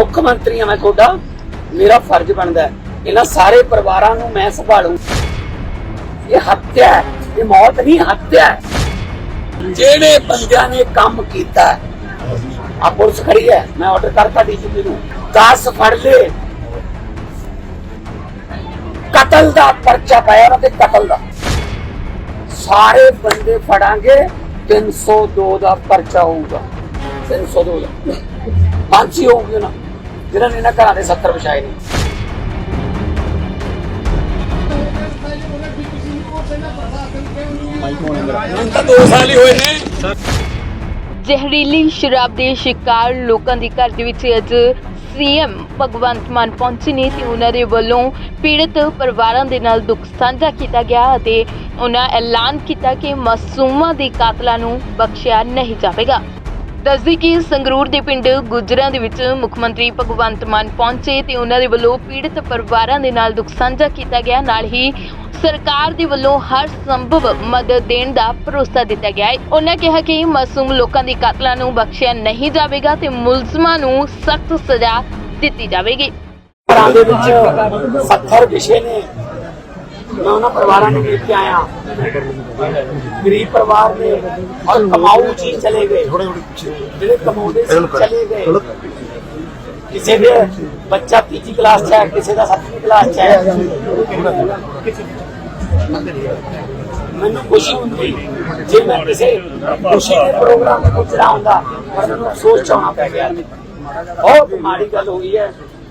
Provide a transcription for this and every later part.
ਮੁੱਖ ਮੰਤਰੀ ਆ ਮੈਂ ਤੁਹਾਡਾ, ਮੇਰਾ ਫਰਜ਼ ਬਣਦਾ ਹੈ। ਇਹਨਾਂ ਸਾਰੇ ਪਰਿਵਾਰਾਂ ਨੂੰ ਮੈਂ ਸੰਭਾਲੂ। ਇਹ ਹੱਤਿਆ ਹੈ। ਇਹ ਮੌਤ ਨਹੀਂ, ਹੱਤਿਆ ਹੈ। ਜਿਹੜੇ ਬੰਦਿਆਂ ਨੇ ਕੰਮ ਕੀਤਾ ਆ ਪੁਲਿਸ ਖੜੀ ਹੈ। ਮੈਂ ਆਰਡਰ ਕਰਤਾ ਡੀਜੀਪੀ ਨੂੰ। 10 ਫੜ ਲੈ ਕਤਲ ਦਾ ਪਰਚਾ ਪਾਇਆ ਉਹਨਾਂ ਤੇ, ਕਤਲ ਦਾ। ਸਾਰੇ ਬੰਦੇ ਫੜਾਂਗੇ 302 ਦਾ ਪਰਚਾ ਹੋਊਗਾ। 302 ਦਾ ਫਾਂਸੀ ਹੋਊਗੀ ਨਾ ਜਿਹਨਾਂ ਨੇ ਇਹਨਾਂ ਘਰਾਂ ਦੇ 70 ਵਿਛਾਏ ਨੇ। ਹੁਣ ਤਾਂ 2 ਸਾਲ ਹੀ ਹੋਏ ਨੇ। ਜ਼ਹਿਰੀਲੀ ਸ਼ਰਾਬ ਦੇ ਸ਼ਿਕਾਰ ਲੋਕਾਂ ਦੀ ਘਰ ਦੇ ਵਿੱਚ ਅੱਜ ਸੀਐਮ ਭਗਵੰਤ ਮਾਨ ਪਹੁੰਚੇ ਨੇ ਤੇ ਉਹਨਾਂ ਦੇ ਵੱਲੋਂ ਪੀੜਤ ਪਰਿਵਾਰਾਂ ਦੇ ਨਾਲ ਦੁੱਖ ਸਾਂਝਾ ਕੀਤਾ ਗਿਆ ਅਤੇ ਉਹਨਾਂ ਐਲਾਨ ਕੀਤਾ ਕਿ ਮਾਸੂਮਾਂ ਦੇ ਕਾਤਲਾਂ ਨੂੰ ਬਖਸ਼ਿਆ ਨਹੀਂ ਜਾਵੇਗਾ। ਦੱਸਦੀ ਕਿ ਸੰਗਰੂਰ ਦੇ ਪਿੰਡ ਗੁਜਰਾਂ ਦੇ ਵਿੱਚ ਮੁੱਖ ਮੰਤਰੀ ਭਗਵੰਤ ਮਾਨ ਪਹੁੰਚੇ ਤੇ ਉਹਨਾਂ ਦੇ ਵੱਲੋਂ ਪੀੜਤ ਪਰਿਵਾਰਾਂ ਦੇ ਨਾਲ ਦੁੱਖ ਸਾਂਝਾ ਕੀਤਾ ਗਿਆ। ਨਾਲ ਹੀ ਸਰਕਾਰ ਦੇ ਵੱਲੋਂ ਹਰ ਸੰਭਵ ਮਦਦ ਦੇਣ ਦਾ ਭਰੋਸਾ ਦਿੱਤਾ ਗਿਆ ਹੈ। ਉਹਨਾਂ ਕਿਹਾ ਕਿ ਮਾਸੂਮ ਲੋਕਾਂ ਦੇ ਕਾਤਲਾਂ ਨੂੰ ਬਖਸ਼ਿਆ ਨਹੀਂ ਜਾਵੇਗਾ ਤੇ ਮੁਲਜ਼ਮਾਂ ਨੂੰ ਸਖਤ ਸਜ਼ਾ ਦਿੱਤੀ ਜਾਵੇਗੀ। ਦੇ ਵਿੱਚ 70 ਵਿਸ਼ੇ ਨੇ। ਮੈਂ ਉਹਨਾਂ ਪਰਿਵਾਰਾਂ ਨੂੰ ਵੇਖ ਕੇ ਆਇਆ। ਗਰੀਬ ਪਰਿਵਾਰ ਨੇ ਔਰ ਕਮਾਊ ਜੀ ਚਲੇ ਗਏ। ਜਿਹੜੇ ਕਮਾਉਂਦੇ ਸੀ ਚਲੇ ਗਏ। ਕਿਸੇ ਦੇ ਬੱਚਾ ਤੀਜੀ ਕਲਾਸ ਚ ਹੈ ਕਿਸੇ ਦਾ ਸੱਤਵੀਂ ਕਲਾਸ ਚ ਹੈ। ਮੈਨੂੰ ਖੁਸ਼ੀ ਹੁੰਦੀ ਜੇ ਮੈਂ ਕਿਸੇ ਖੁਸ਼ੀ ਦੇ ਪ੍ਰੋਗਰਾਮ ਤੇ ਪੁੱਛਣਾ ਹੁੰਦਾ ਪਰ ਮੈਨੂੰ ਅਫਸੋਸ ਚ ਆਉਣਾ ਪੈ ਗਿਆ। ਬਹੁਤ ਮਾੜੀ ਗੱਲ ਹੋਈ ਹੈ।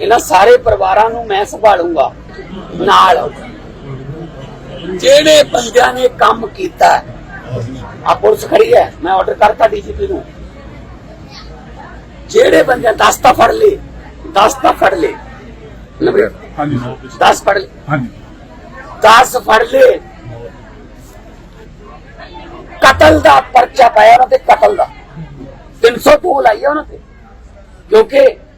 ਇਹਨਾਂ ਸਾਰੇ ਪਰਿਵਾਰਾਂ ਨੂੰ ਮੈਂ ਸੰਭਾਲੂੰਗਾ ਨਾਲ। ਜਿਹੜੇ ਬੰਦਿਆਂ ਨੇ ਕੰਮ ਕੀਤਾ ਆ ਪੁਲਿਸ ਖੜੀ ਹੈ ਮੈਂ ਆਰਡਰ ਕਰਤਾ ਡੀਜੀਪੀ ਨੂੰ। ਜਿਹੜੇ ਬੰਦੇ 10 ਤਾਂ ਫੜ ਲੇ 10 ਤਾਂ ਫੜ ਲੇ ਲੰਬੇ ਹਾਂਜੀ 10 ਫੜ ਲੇ ਹਾਂਜੀ। 10 ਫੜ ਲੇ ਕਤਲ ਦਾ ਪਰਚਾ ਪਾਇਆ ਉਹਨਾਂ ਤੇ ਕਤਲ ਦਾ। 302 ਲਾਈ ਉਹਨਾਂ ਤੇ। ਕਿਉਂਕਿ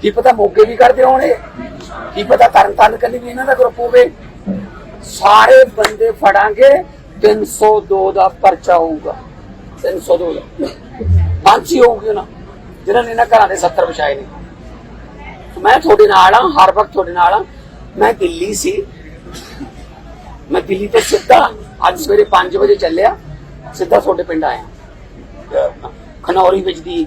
ਕੀ ਪਤਾ ਮੋਗੇ ਵੀ ਕਰਦੇ ਹੋਣੇ ਕੀ ਪਤਾ ਤਰਨ ਤਾਰਨ ਵੀ ਇਹਨਾਂ ਦਾ ਗਰੁੱਪ ਹੋਵੇ? ਸਾਰੇ ਬੰਦੇ ਫੜਾਂਗੇ 302 ਦਾ ਪਰਚਾ ਹੋਊਗਾ। 302 ਦਾ ਫਾਂਸੀ ਹੋਊਗੀ ਨਾ ਜਿਹਨਾਂ ਨੇ ਇਹਨਾਂ ਘਰਾਂ ਦੇ 70 ਵਿਛਾਏ ਨੇ। ਮੈਂ ਤੁਹਾਡੇ ਨਾਲ ਆ ਹਰ ਵਕਤ ਤੁਹਾਡੇ ਨਾਲ ਆ ਮੈਂ ਦਿੱਲੀ ਸੀ। ਮੈਂ ਦਿੱਲੀ ਤੋਂ ਸਿੱਧਾ ਅੱਜ ਸਵੇਰੇ 5 ਵਜੇ ਚੱਲਿਆ। ਸਿੱਧਾ ਤੁਹਾਡੇ ਪਿੰਡ ਆਇਆ। ਖਨੌਰੀ ਵਿੱਚ ਦੀ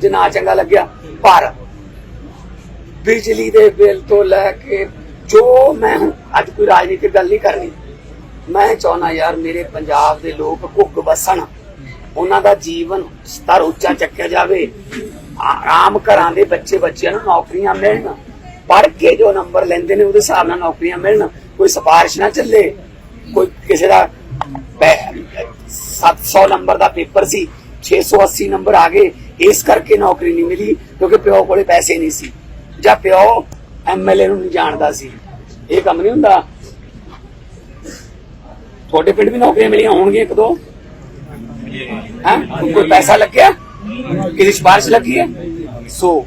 ਜੇ ਨਾ ਚੰਗਾ ਲੱਗਿਆ, ਪਰ ਬਿਜਲੀ ਦੇ ਬਿੱਲ ਤੋਂ ਲੈ ਕੇ ਜੋ ਮੈਂ ਅੱਜ ਕੋਈ ਰਾਜਨੀਤਿਕ ਗੱਲ ਨਹੀਂ ਕਰਨੀ, ਮੈਂ ਚਾਹਨਾ ਯਾਰ ਮੇਰੇ ਪੰਜਾਬ ਦੇ ਲੋਕ ਘੁੱਗ ਵਸਣ, ਉਹਨਾਂ ਦਾ ਜੀਵਨ ਸਤਰ ਉੱਚਾ ਚੱਕਿਆ ਜਾਵੇ, ਆਰਾਮ ਘਰਾਂ ਦੇ ਬੱਚੇ ਬੱਚਿਆਂ ਨੂੰ ਨੌਕਰੀਆਂ ਮਿਲਣ, ਪੜ੍ਹ ਕੇ ਜੋ ਨੰਬਰ ਲੈਂਦੇ ਨੇ ਉਹਦੇ ਹਿਸਾਬ ਨਾਲ ਨੌਕਰੀਆਂ ਮਿਲਣ, ਕੋਈ ਸਿਫਾਰਿਸ਼ ਨਾ ਚੱਲੇ, ਕੋਈ ਕਿਸੇ ਦਾ ਪੈ- 700 ਨੰਬਰ ਦਾ ਪੇਪਰ ਸੀ 680 ਨੰਬਰ ਆ ਗਏ ਇਸ ਕਰਕੇ ਨੌਕਰੀ ਨਹੀਂ ਮਿਲੀ, ਕਿਉਂਕਿ ਪਿਓ ਕੋਲੇ ਪੈਸੇ ਨਹੀਂ ਸੀ। ਜਾਂ ਪਿਓ ਐਮਐਲਏ ਨੂੰ ਨਹੀਂ ਜਾਣਦਾ ਸੀ। ਇਹ ਕੰਮ ਨਹੀਂ ਹੁੰਦਾ। ਤੁਹਾਡੇ ਪਿੰਡ ਵੀ ਨੌਕਰੀਆਂ ਮਿਲੀਆਂ ਹੋਣਗੀਆਂ ਇੱਕ ਦੋ? ਹੈ? ਕੋਈ ਪੈਸਾ ਲੱਗਿਆ? ਕਿਸੇ ਸਿਫਾਰਿਸ਼ ਲੱਗੀ ਹੈ? ਸੋ,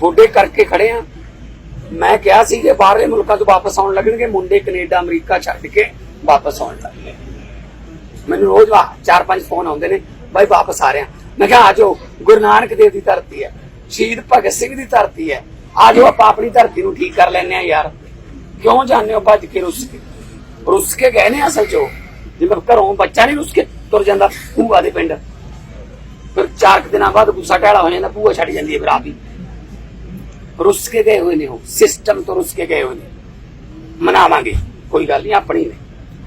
ਤੁਹਾਡੇ ਕਰਕੇ ਖੜੇ ਆ ਮੈਂ ਕਿਹਾ ਸੀ ਕਿ ਬਾਹਰਲੇ ਮੁਲਕਾਂ ਤੋਂ ਵਾਪਸ ਆਉਣ ਲੱਗਣਗੇ, ਮੁੰਡੇ ਕੈਨੇਡਾ, ਅਮਰੀਕਾ ਛੱਡ ਕੇ ਵਾਪਸ ਆਉਣ ਲੱਗਣਗੇ। ਮੈਨੂੰ ਰੋਜ਼ ਵਾ- ਚਾਰ ਪੰਜ ਫੋਨ ਆਉਂਦੇ ਨੇ, ਬਾਈ ਵਾਪਸ ਆ ਰਿਹਾ। ਮੈਂ ਕਿਹਾ ਆ ਜਾਓ ਗੁਰੂ ਨਾਨਕ ਦੇਵ ਦੀ ਧਰਤੀ ਹੈ, ਸ਼ਹੀਦ ਭਗਤ ਸਿੰਘ ਦੀ ਧਰਤੀ ਹੈ, ਆ ਆਪਾਂ ਆਪਣੀ ਧਰਤੀ ਨੂੰ ਠੀਕ ਕਰ ਲੈਨੇ ਆ ਯਾਰ। ਕਿਉਂ ਜਾਂਦੇ ਹੋ ਭੱਜ ਕੇ ਰੁੱਸ ਕੇ? ਰੁੱਸ ਕੇ ਗਏ ਨੇ ਅਸਲ ਚੋ ਜਿਵੇਂ ਘਰੋਂ ਬੱਚਾ ਨਹੀਂ ਰੁੱਸ ਕੇ ਤੁਰ ਜਾਂਦਾ, ਭੂਆ ਦੇ ਪਿੰਡ। ਫਿਰ ਚਾਰ ਦਿਨਾਂ ਬਾਅਦ ਗੁੱਸਾ ਟਾਲਾ ਹੋ ਜਾਂਦਾ, ਭੂਆ ਛੱਡ ਜਾਂਦੀ ਹੈ ਫਿਰ ਆਪ ਹੀ। ਰੁੱਸ ਕੇ ਗਏ ਹੋਏ ਨੇ ਉਹ ਸਿਸਟਮ ਤੋਂ ਰੁੱਸ ਕੇ ਗਏ ਹੋਏ ਨੇ। ਮਨਾਵਾਂਗੇ, ਕੋਈ ਗੱਲ ਨਹੀਂ, ਆਪਣੀ ਨੇ।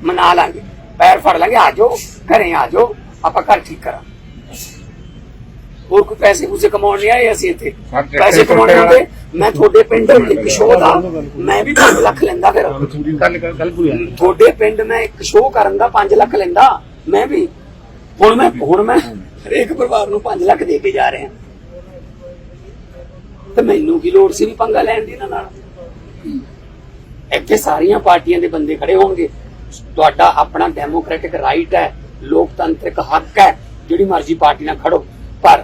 ਮਨਾ ਲਾਂਗੇ। ਪੈਰ ਫੜ ਲਾਂਗੇ, ਆ ਜਾਓ, ਘਰੇ ਆ ਜਾਓ, ਆਪਾਂ ਘਰ ਠੀਕ ਕਰਾਂ ਹੋਰ ਕੋਈ ਪੈਸੇ ਪੂਸੇ ਕਮਾਉਣ ਨਹੀਂ ਆਏ ਅਸੀਂ ਇੱਥੇ। ਪੈਸੇ ਕਮਾਉਣੇ ਹੁੰਦੇ ਮੈਂ ਤੁਹਾਡੇ ਪਿੰਡ ਇੱਕ ਸ਼ੋਅ ਦਾ ਮੈਂ ਵੀ 5 ਲੱਖ ਲੈਂਦਾ ਫਿਰ। ਤੁਹਾਡੇ ਪਿੰਡ ਮੈਂ ਇੱਕ ਸ਼ੋਅ ਕਰਨ ਦਾ 5 ਲੱਖ ਲੈਂਦਾ ਮੈਂ ਵੀ। ਹੁਣ ਮੈਂ ਹੁਣ ਮੈਂ ਹਰੇਕ ਪਰਿਵਾਰ ਨੂੰ 5 ਲੱਖ ਦੇ ਕੇ ਜਾ ਰਿਹਾ। ਤੇ ਮੈਨੂੰ ਕੀ ਲੋੜ ਸੀ ਵੀ ਪੰਗਾ ਲੈਣ ਦੀ ਨਾਲ? ਇੱਥੇ ਸਾਰੀਆਂ ਪਾਰਟੀਆਂ ਦੇ ਬੰਦੇ ਖੜੇ ਹੋਣਗੇ। ਤੁਹਾਡਾ ਆਪਣਾ ਡੈਮੋਕ੍ਰੈਟਿਕ ਰਾਈਟ ਹੈ ਲੋਕਤੰਤਰਿਕ ਹੱਕ ਹੈ ਜਿਹੜੀ ਮਰਜ਼ੀ ਪਾਰਟੀ ਨਾਲ ਖੜੋ। ਪਰ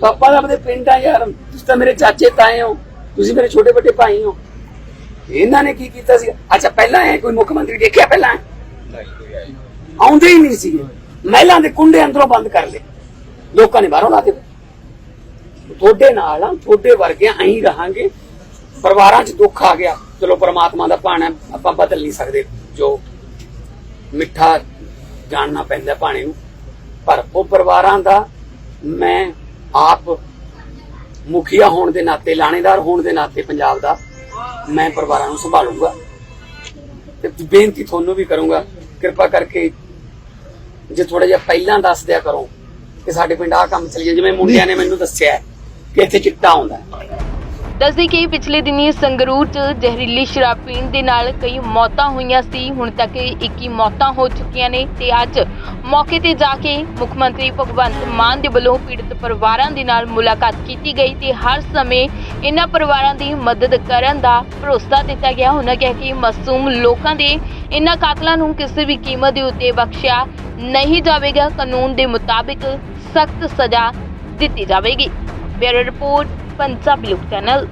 ਸੋ ਆਪਾਂ ਤਾਂ ਆਪਣੇ ਪਿੰਡ ਆ ਯਾਰ। ਤੁਸੀਂ ਤਾਂ ਮੇਰੇ ਚਾਚੇ ਤਾਏ ਹੋ। ਤੁਸੀਂ ਮੇਰੇ ਛੋਟੇ ਵੱਡੇ ਭਾਈ ਹੋ। ਇਹਨਾਂ ਨੇ ਕੀ ਕੀਤਾ ਸੀ? ਅੱਛਾ, ਪਹਿਲਾਂ ਐ ਕੋਈ ਮੁੱਖ ਮੰਤਰੀ ਦੇਖਿਆ ਪਹਿਲਾਂ? ਆਉਂਦੇ ਹੀ ਨਹੀਂ ਸੀਗੇ। ਮਹਿਲਾਂ ਦੇ ਕੁੰਡੇ ਅੰਦਰੋਂ ਬੰਦ ਕਰ ਲਏ। ਲੋਕਾਂ ਨੇ ਬਾਹਰੋਂ ਲਾ ਦਿੱਤੇ। ਤੁਹਾਡੇ ਨਾਲ ਆ, ਤੁਹਾਡੇ ਵਰਗੇ ਐਂ ਰਹਾਂਗੇ। ਪਰਿਵਾਰਾਂ 'ਚ ਦੁੱਖ ਆ ਗਿਆ। ਚਲੋ, ਪ੍ਰਮਾਤਮਾ ਦਾ ਭਾਣਾ ਆਪਾਂ ਬਦਲ ਨਹੀਂ ਸਕਦੇ। ਜੋ ਮਿੱਠਾ ਜਾਣਨਾ ਪੈਂਦਾ ਪਾਣੀ ਨੂੰ। ਪਰ ਉਹ ਪਰਿਵਾਰਾਂ ਦਾ ਮੈਂ ਆਪ ਮੁਖੀਆ ਹੋਣ ਦੇ ਨਾਤੇ ਲਾਣੇਦਾਰ ਹੋਣ ਦੇ ਨਾਤੇ ਪੰਜਾਬ ਦਾ ਮੈਂ ਪਰਿਵਾਰਾਂ ਨੂੰ ਸੰਭਾਲੂਗਾ। ਤੇ ਬੇਨਤੀ ਤੁਹਾਨੂੰ ਵੀ ਕਰੂੰਗਾ ਕਿਰਪਾ ਕਰਕੇ ਜੇ ਥੋੜਾ ਜਿਹਾ ਪਹਿਲਾਂ ਦੱਸ ਦਿਆ ਕਰੋ ਕਿ ਸਾਡੇ ਪਿੰਡ ਆਹ ਕੰਮ ਚੱਲੀ ਜਿਵੇਂ ਮੁੰਡਿਆਂ ਨੇ ਮੈਨੂੰ ਦੱਸਿਆ ਕਿ ਇੱਥੇ ਚਿੱਟਾ ਆਉਂਦਾ ਦੱਸਦੇ ਕਿ ਪਿਛਲੇ ਦਿਨੀ ਸੰਗਰੂਰ 'ਚ ਜ਼ਹਿਰੀਲੀ ਸ਼ਰਾਬ ਪੀਣ ਦੇ ਨਾਲ ਕਈ ਮੌਤਾਂ ਹੋਈਆਂ ਸੀ। ਹੁਣ ਤੱਕ 21 ਮੌਤਾਂ ਹੋ ਚੁੱਕੀਆਂ ਨੇ ਤੇ ਅੱਜ ਮੌਕੇ ਤੇ ਜਾ ਕੇ ਮੁੱਖ ਮੰਤਰੀ ਭਗਵੰਤ ਮਾਨ ਦੇ ਵੱਲੋਂ ਪੀੜਤ ਪਰਿਵਾਰਾਂ ਦੇ ਨਾਲ ਮੁਲਾਕਾਤ ਕੀਤੀ ਗਈ ਤੇ ਹਰ ਸਮੇਂ ਇਹਨਾਂ ਪਰਿਵਾਰਾਂ ਦੀ ਮਦਦ ਕਰਨ ਦਾ ਭਰੋਸਾ ਦਿੱਤਾ ਗਿਆ। ਉਹਨਾਂ ਕਿਹਾ ਕਿ ਮਾਸੂਮ ਲੋਕਾਂ ਦੇ ਇਹਨਾਂ ਕਾਤਲਾਂ ਨੂੰ ਕਿਸੇ ਵੀ ਕੀਮਤ ਦੇ ਉੱਤੇ ਬਖਸ਼ਿਆ ਨਹੀਂ ਜਾਵੇਗਾ। ਕਾਨੂੰਨ ਦੇ ਮੁਤਾਬਿਕ ਸਖਤ ਸਜ਼ਾ ਦਿੱਤੀ ਜਾਵੇਗੀ। ਬਿਊਰੋ ਰਿਪੋਰਟ ਪੰਜਾਬੀ ਲੋਕ ਚੈਨਲ